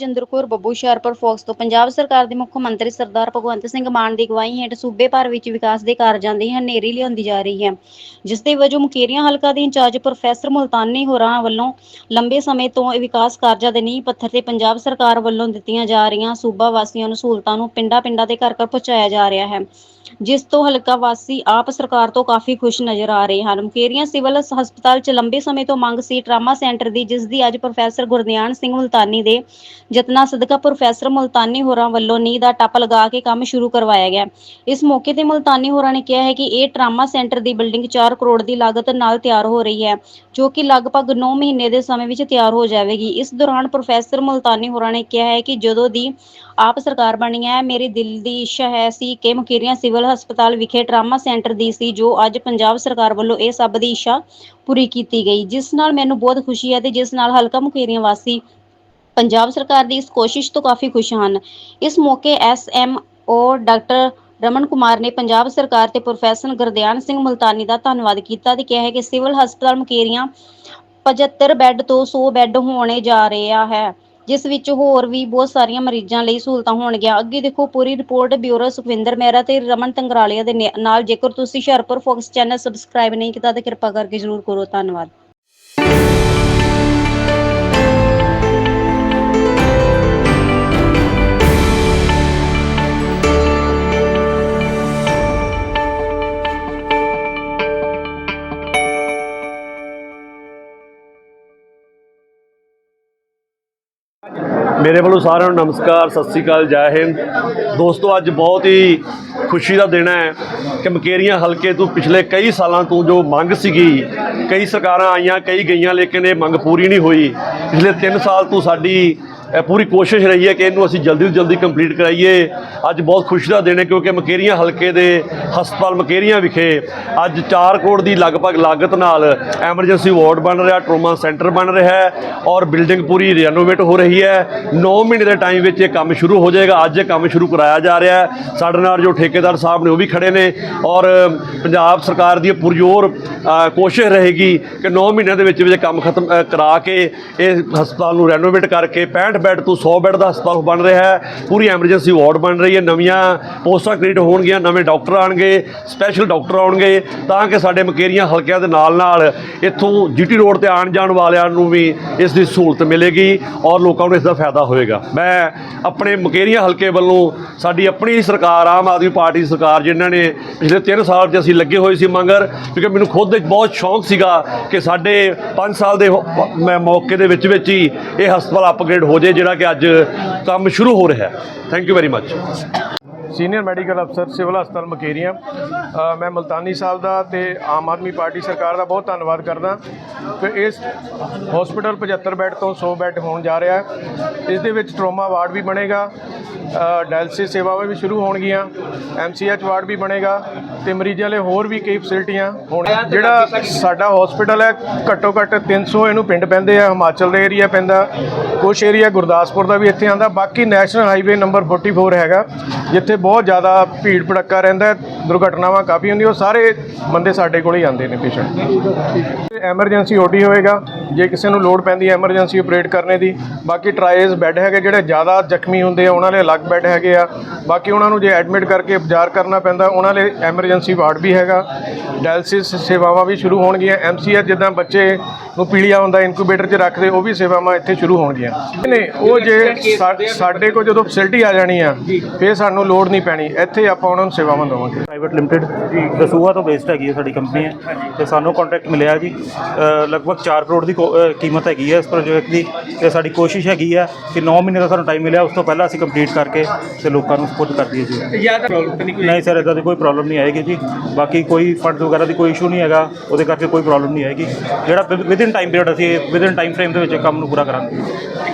Manjinder Kaur, Babbu Hoshiarpur, focus ਤੋਂ ਪੰਜਾਬ ਸਰਕਾਰ ਦੇ ਮੁੱਖ ਮੰਤਰੀ ਸਰਦਾਰ ਭਗਵੰਤ ਸਿੰਘ ਮਾਨ ਦੀ ਅਗਵਾਈ ਹੇਠ ਸੂਬੇ ਭਰ ਵਿੱਚ ਵਿਕਾਸ ਦੇ ਕਾਰਜਾਂ ਦੀ ਹਨੇਰੀ ਲਿਆਂਦੀ ਜਾ ਰਹੀ ਹੈ, ਜਿਸ ਦੇ ਵਜੋਂ ਮੁਕੇਰੀਆਂ ਹਲਕਾ ਦੇ ਇੰਚਾਰਜ ਪ੍ਰੋਫੈਸਰ ਮੁਲਤਾਨੀ ਹੋਰਾਂ ਵੱਲੋਂ ਲੰਬੇ ਸਮੇਂ ਤੋਂ ਇਹ ਵਿਕਾਸ ਕਾਰਜਾਂ ਦੇ ਨੀਂਹ ਪੱਥਰ ਤੇ ਪੰਜਾਬ ਸਰਕਾਰ ਵੱਲੋਂ ਦਿੱਤੀਆਂ ਜਾ ਰਹੀਆਂ ਸੂਬਾ ਵਾਸੀਆਂ ਨੂੰ ਸਹੂਲਤਾਂ ਨੂੰ ਪਿੰਡਾਂ-ਪਿੰਡਾਂ ਦੇ ਘਰ-ਘਰ ਪਹੁੰਚਾਇਆ ਜਾ ਰਿਹਾ ਹੈ, ਜਿਸ ਤੋਂ ਹਲਕਾ ਵਾਸੀ ਆਪ ਸਰਕਾਰ ਤੋਂ ਕਾਫੀ ਖੁਸ਼ ਨਜ਼ਰ ਆ ਰਹੇ ਹਨ। ਮੁਕੇਰੀਆਂ ਸਿਵਲ ਹਸਪਤਾਲ 'ਚ ਲੰਬੇ ਸਮੇਂ ਤੋਂ ਮੰਗ ਸੀ ਟਰਾਮਾ ਸੈਂਟਰ ਦੀ, ਜਿਸ ਦੀ ਅੱਜ ਪ੍ਰੋਫੈਸਰ ਗੁਰਦਿਆਨ ਸਿੰਘ ਮੁਲਤਾਨੀ ਦੇ ਜਤਨਾ ਸਦਕਾ ਪ੍ਰੋਫੈਸਰ ਮੁਲਤਾਨੀ ਹੋਰਾਂ ਵੱਲੋਂ ਨੀਂਹ ਦਾ ਟੱਪ ਲਗਾ ਕੇ ਕੰਮ ਸ਼ੁਰੂ ਕਰਵਾਇਆ ਗਿਆ। ਇਸ ਮੌਕੇ ਤੇ ਮੁਲਤਾਨੀ ਹੋਰਾਂ ਨੇ ਕਿਹਾ ਹੈ ਕਿ ਇਹ ਟਰਾਮਾ ਸੈਂਟਰ ਦੀ ਬਿਲਡਿੰਗ 4 ਕਰੋੜ ਦੀ ਲਾਗਤ ਨਾਲ ਤਿਆਰ ਹੋ ਰਹੀ ਹੈ, ਜੋ ਕਿ ਲਗਭਗ 9 ਮਹੀਨੇ ਦੇ ਸਮੇਂ ਵਿੱਚ ਤਿਆਰ ਹੋ ਜਾਵੇਗੀ। ਇਸ ਦੌਰਾਨ ਪ੍ਰੋਫੈਸਰ ਮੁਲਤਾਨੀ ਹੋਰਾਂ ਨੇ ਕਿਹਾ ਹੈ ਕਿ ਜਦੋਂ ਦੀ ਆਪ ਸਰਕਾਰ ਬਣੀ ਹੈ, ਮੇਰੀ ਦਿਲ ਦੀ ਇੱਛਾ ਹੈ ਸੀ ਕਿ ਮੁਕੇਰੀਆਂ ਸਿਵਲ ਹਸਪਤਾਲ ਵਿਖੇ ਟਰਾਮਾ ਸੈਂਟਰ ਦੀ ਸੀ, ਜੋ ਅੱਜ ਪੰਜਾਬ ਸਰਕਾਰ ਵੱਲੋਂ ਇਹ ਸਭ ਦੀ ਇੱਛਾ ਪੂਰੀ ਕੀਤੀ ਗਈ, ਜਿਸ ਨਾਲ ਮੈਨੂੰ ਬਹੁਤ ਖੁਸ਼ੀ ਹੈ ਤੇ ਜਿਸ ਨਾਲ ਹਲਕਾ ਮੁਕੇਰੀਆਂ ਵਾਸੀ ਪੰਜਾਬ ਸਰਕਾਰ ਦੀ ਇਸ ਕੋਸ਼ਿਸ਼ ਤੋਂ ਕਾਫੀ ਖੁਸ਼ ਹਨ। ਇਸ ਮੌਕੇ ਐਸਐਮਓ ਡਾਕਟਰ ਰਮਨ ਕੁਮਾਰ ਨੇ ਪੰਜਾਬ ਸਰਕਾਰ ਤੇ ਪ੍ਰੋਫੈਸਰ ਗੁਰਦਿਆਨ ਸਿੰਘ ਮੁਲਤਾਨੀ ਦਾ ਧੰਨਵਾਦ ਕੀਤਾ ਤੇ ਕਿਹਾ ਹੈ ਕਿ ਸਿਵਲ ਹਸਪਤਾਲ ਮੁਕੇਰੀਆਂ 75 ਬੈੱਡ ਤੋਂ 100 ਬੈੱਡ ਹੋਣੇ ਜਾ ਰਿਹਾ ਹੈ, ਜਿਸ ਵਿੱਚ ਹੋਰ ਵੀ ਬਹੁਤ ਸਾਰੀਆਂ ਮਰੀਜ਼ਾਂ ਲਈ ਸਹੂਲਤਾਂ ਹੋਣਗੀਆਂ ਅੱਗੇ ਦੇਖੋ, ਪੂਰੀ ਰਿਪੋਰਟ ਬਿਊਰੋ ਸੁਖਵਿੰਦਰ ਮਹਿਰਾ ਤੇ ਰਮਨ ਤੰਗਰਾਲੀਆ ਦੇ ਨਾਲ ਜੇਕਰ ਤੁਸੀਂ ਹੁਸ਼ਿਆਰਪੁਰ ਫੋਕਸ ਚੈਨਲ ਸਬਸਕ੍ਰਾਈਬ ਨਹੀਂ ਕੀਤਾ ਤਾਂ ਕਿਰਪਾ ਕਰਕੇ ਜ਼ਰੂਰ ਕਰੋ। ਧੰਨਵਾਦ। ਮੇਰੇ ਵੱਲੋਂ ਸਾਰਿਆਂ ਨੂੰ ਨਮਸਕਾਰ, ਸਤਿ ਸ੍ਰੀ ਅਕਾਲ, ਜੈ ਹਿੰਦ। ਦੋਸਤੋ, ਅੱਜ ਬਹੁਤ ਹੀ ਖੁਸ਼ੀ ਦਾ ਦਿਨ ਹੈ ਕਿ ਮਕੇਰੀਆਂ ਹਲਕੇ ਤੋਂ ਪਿਛਲੇ ਕਈ ਸਾਲਾਂ ਤੋਂ ਜੋ ਮੰਗ ਸੀਗੀ, ਕਈ ਸਰਕਾਰਾਂ ਆਈਆਂ, ਕਈ ਗਈਆਂ, ਲੇਕਿਨ ਇਹ ਮੰਗ ਪੂਰੀ ਨਹੀਂ ਹੋਈ। ਪਿਛਲੇ 3 ਸਾਲ ਤੋਂ ਸਾਡੀ ਇਹ ਪੂਰੀ ਕੋਸ਼ਿਸ਼ ਰਹੀ ਹੈ ਕਿ ਇਹਨੂੰ ਅਸੀਂ ਜਲਦੀ ਤੋਂ ਜਲਦੀ ਕੰਪਲੀਟ ਕਰਾਈਏ। ਅੱਜ ਬਹੁਤ ਖੁਸ਼ੀ ਦਾ ਦਿਨ ਹੈ ਕਿਉਂਕਿ ਮਕੇਰੀਆਂ ਹਲਕੇ ਦੇ ਹਸਪਤਾਲ ਮਕੇਰੀਆਂ ਵਿਖੇ ਅੱਜ 4 ਕਰੋੜ ਦੀ ਲਗਭਗ ਲਾਗਤ ਨਾਲ ਐਮਰਜੈਂਸੀ ਵਾਰਡ ਬਣ ਰਿਹਾ, ਟਰੋਮਾ ਸੈਂਟਰ ਬਣ ਰਿਹਾ ਹੈ ਔਰ ਬਿਲਡਿੰਗ ਪੂਰੀ ਰੈਨੋਵੇਟ ਹੋ ਰਹੀ ਹੈ। 9 ਮਹੀਨੇ ਦੇ ਟਾਈਮ ਵਿੱਚ ਇਹ ਕੰਮ ਸ਼ੁਰੂ ਹੋ ਜਾਏਗਾ। ਅੱਜ ਇਹ ਕੰਮ ਸ਼ੁਰੂ ਕਰਾਇਆ ਜਾ ਰਿਹਾ ਹੈ। ਸਾਡੇ ਨਾਲ ਜੋ ਠੇਕੇਦਾਰ ਸਾਹਿਬ ਨੇ ਉਹ ਵੀ ਖੜੇ ਨੇ ਔਰ ਪੰਜਾਬ ਸਰਕਾਰ ਦੀ ਪੁਰਜ਼ੋਰ ਕੋਸ਼ਿਸ਼ ਰਹੇਗੀ ਕਿ 9 ਮਹੀਨਿਆਂ ਦੇ ਵਿੱਚ ਵਿੱਚ ਕੰਮ ਖਤਮ ਕਰਾ ਕੇ ਇਹ ਹਸਪਤਾਲ ਨੂੰ ਰੈਨੋਵੇਟ ਕਰਕੇ 65 ਬੈੱਡ ਤੋਂ 100 ਬੈੱਡ ਦਾ ਹਸਪਤਾਲ ਬਣ ਰਿਹਾ ਹੈ। ਪੂਰੀ ਐਮਰਜੈਂਸੀ ਵਾਰਡ ਬਣ ਰਹੀ ਹੈ। ਨਵੀਆਂ ਪੋਸਟਾਂ ਕ੍ਰੀਏਟ ਹੋਣਗੀਆਂ। ਨਵੇਂ ਡਾਕਟਰ ਆਣਗੇ ਸਪੈਸ਼ਲ ਡਾਕਟਰ ਆਉਣਗੇ, ਤਾਂ ਕਿ ਸਾਡੇ ਮਕੇਰੀਆਂ ਹਲਕਿਆਂ ਦੇ ਨਾਲ ਨਾਲ ਇੱਥੋਂ ਜੀਟੀ ਰੋਡ ਤੇ ਆਉਣ ਜਾਣ ਵਾਲਿਆਂ ਨੂੰ ਵੀ ਇਸ ਦੀ ਸਹੂਲਤ ਮਿਲੇਗੀ ਔਰ ਲੋਕਾਂ ਨੂੰ ਇਸ ਦਾ ਫਾਇਦਾ ਹੋਏਗਾ। ਮੈਂ ਆਪਣੇ ਮਕੇਰੀਆਂ ਹਲਕੇ ਵੱਲੋਂ ਸਾਡੀ ਆਪਣੀ ਸਰਕਾਰ, ਆਮ ਆਦਮੀ ਪਾਰਟੀ ਦੀ ਸਰਕਾਰ, ਜਿਨ੍ਹਾਂ ਨੇ ਪਿਛਲੇ 3 ਸਾਲ 'ਚ ਅਸੀਂ ਲੱਗੇ ਹੋਏ ਸੀ ਮੰਗਰ, ਕਿਉਂਕਿ ਮੈਨੂੰ ਖੁਦ ਬਹੁਤ ਸ਼ੌਂਕ ਸੀਗਾ ਕਿ ਸਾਡੇ 5 ਸਾਲ ਦੇ ਹੋ- ਮੈਂ ਮੌਕੇ ਦੇ ਵਿੱਚ ਵਿੱਚ ਹੀ ਇਹ ਹਸਪਤਾਲ ਅਪਗ੍ਰੇਡ ਹੋ ਜੇ। ਜਿਹੜਾ ਕਿ ਅੱਜ ਕੰਮ ਸ਼ੁਰੂ ਹੋ ਰਿਹਾ ਹੈ। Thank you very much senior medical ਅਫਸਰ ਸਿਵਲ ਹਸਪਤਾਲ ਮਕੇਰੀਆਂ। ਮੈਂ ਮਲਤਾਨੀ ਸਾਹਿਬ ਦਾ ਤੇ ਆਮ ਆਦਮੀ ਪਾਰਟੀ ਸਰਕਾਰ ਦਾ ਬਹੁਤ ਧੰਨਵਾਦ ਕਰਦਾ। ਕਿ ਇਸ ਹਸਪੀਟਲ 75 ਬੈੱਡ ਤੋਂ 100 ਬੈੱਡ ਹੋਣ ਜਾ ਰਿਹਾ ਹੈ। ਇਸ ਦੇ ਵਿੱਚ ਟਰੋਮਾ ਵਾਰਡ ਵੀ ਬਣੇਗਾ। ਡਾਇਲਸਿਸ ਸੇਵਾਵਾਂ ਵੀ ਸ਼ੁਰੂ ਹੋਣਗੀਆਂ ਐਮਸੀਐਚ ਵਾਰਡ ਵੀ ਬਣੇਗਾ ਤੇ ਮਰੀਜ਼ਾਂ ਲਈ ਹੋਰ ਵੀ ਕਈ ਫੈਸਿਲਿਟੀਆਂ ਹੋਣਗੀਆਂ ਜਿਹੜਾ ਸਾਡਾ ਹਸਪੀਟਲ ਹੈ ਘੱਟੋ ਘੱਟ 300 ਇਹਨੂੰ ਪਿੰਡ ਪੈਂਦੇ ਆ ਹਿਮਾਚਲ ਦੇ ਏਰੀਆ ਪੈਂਦਾ ਕੁਛ ਏਰੀਆ ਗੁਰਦਾਸਪੁਰ ਦਾ ਵੀ ਇੱਥੇ ਆਂਦਾ ਬਾਕੀ ਨੈਸ਼ਨਲ ਹਾਈਵੇ ਨੰਬਰ 44 ਹੈਗਾ ਜਿੱਥੇ ਬਹੁਤ ਜ਼ਿਆਦਾ ਭੀੜ ਭੜੱਕਾ ਰਹਿੰਦਾ ਦੁਰਘਟਨਾਵਾਂ ਕਾਫੀ ਹੁੰਦੀਆਂ ਉਹ ਸਾਰੇ ਬੰਦੇ ਸਾਡੇ ਕੋਲ ਹੀ ਆਉਂਦੇ ਨੇ ਪੇਸ਼ੈਂਟ ਐਮਰਜੈਂਸੀ ਓਟੀ ਹੋਏਗਾ ਜੇ ਕਿਸੇ ਨੂੰ ਲੋੜ ਪੈਂਦੀ ਹੈ ਐਮਰਜੈਂਸੀ ਆਪਰੇਟ ਕਰਨੇ ਦੀ, ਬਾਕੀ ਟਰਾਈਜ਼ ਬੈੱਡ ਹੈਗੇ ਜਿਹੜੇ ਜ਼ਿਆਦਾ ਜ਼ਖਮੀ ਹੁੰਦੇ ਆ, ਉਹਨਾਂ ਲਈ ਅਲੱਗ ਬੈੱਡ ਹੈਗੇ ਆ। ਬਾਕੀ ਉਹਨਾਂ ਨੂੰ ਜੇ ਐਡਮਿਟ ਕਰਕੇ ਉਪਚਾਰ ਕਰਨਾ ਪੈਂਦਾ, ਉਹਨਾਂ ਲਈ ਐਮਰਜੈਂਸੀ ਵਾਰਡ ਵੀ ਹੈਗਾ। ਡਾਇਲਸਿਸ ਸੇਵਾਵਾਂ ਵੀ ਸ਼ੁਰੂ ਹੋਣਗੀਆਂ ਐਮਸੀਐਚ ਜਿੱਦਾਂ ਬੱਚੇ ਨੂੰ ਪੀਲੀਆ ਹੁੰਦਾ ਇਨਕੂਬੇਟਰ 'ਚ ਰੱਖਦੇ ਉਹ ਵੀ ਸੇਵਾਵਾਂ ਇੱਥੇ ਸ਼ੁਰੂ ਹੋਣਗੀਆਂ। ਨਹੀਂ ਉਹ ਜੇ ਸਾਡੇ ਕੋਲ ਜਦੋਂ ਫੈਸਿਲਿਟੀ ਆ ਜਾਣੀ ਆ ਫਿਰ ਸਾਨੂੰ ਲੋੜ ਨਹੀਂ ਪੈਣੀ। ਇੱਥੇ ਆਪਾਂ ਉਹਨਾਂ ਨੂੰ ਸੇਵਾਵਾਂ ਦੇਵਾਂਗੇ। ਪ੍ਰਾਈਵੇਟ ਲਿਮਟਿਡ ਦਸੂਹਾ ਤੋਂ ਬੇਸਡ ਹੈਗੀ ਹੈ ਸਾਡੀ ਕੰਪਨੀ ਹੈ ਤੇ ਸਾਨੂੰ ਕੰਟਰੈਕਟ ਮਿਲਿਆ ਜੀ। ਲਗਭਗ 4 ਕਰੋੜ ਦੀ ਕੀਮਤ ਹੈਗੀ ਹੈ ਇਸ ਪ੍ਰੋਜੈਕਟ ਦੀ ਤੇ ਸਾਡੀ ਕੋਸ਼ਿਸ਼ ਹੈਗੀ ਹੈ ਕਿ 9 ਮਹੀਨੇ ਦਾ ਸਾਨੂੰ ਟਾਈਮ ਮਿਲਿਆ ਉਸ ਤੋਂ ਪਹਿਲਾਂ ਅਸੀਂ ਕੰਪਲੀਟ ਕਰਕੇ ਤੇ ਲੋਕਾਂ ਨੂੰ ਸਪੋਰਟ ਕਰ ਦਈਏ ਜੀ। ਨਹੀਂ ਸਰ ਇਦਾਂ ਦੀ ਕੋਈ ਪ੍ਰੋਬਲਮ ਨਹੀਂ ਆਏਗੀ ਜੀ। ਬਾਕੀ ਕੋਈ ਫੰਡ ਵਗੈਰਾ ਦੀ ਕੋਈ ਇਸ਼ੂ ਨਹੀਂ ਹੈਗਾ ਉਹਦੇ ਕਰਕੇ ਕੋਈ ਪ੍ਰੋਬਲਮ ਨਹੀਂ ਆਏਗੀ। ਜਿਹੜਾ ਵਿਦਿਨ ਟਾਈਮ ਪੀਰੀਅਡ ਅਸੀਂ ਵਿਦਿਨ ਟਾਈਮ ਫਰੇਮ ਦੇ ਵਿੱਚ ਕੰਮ ਨੂੰ ਪੂਰਾ ਕਰਾਂਗੇ।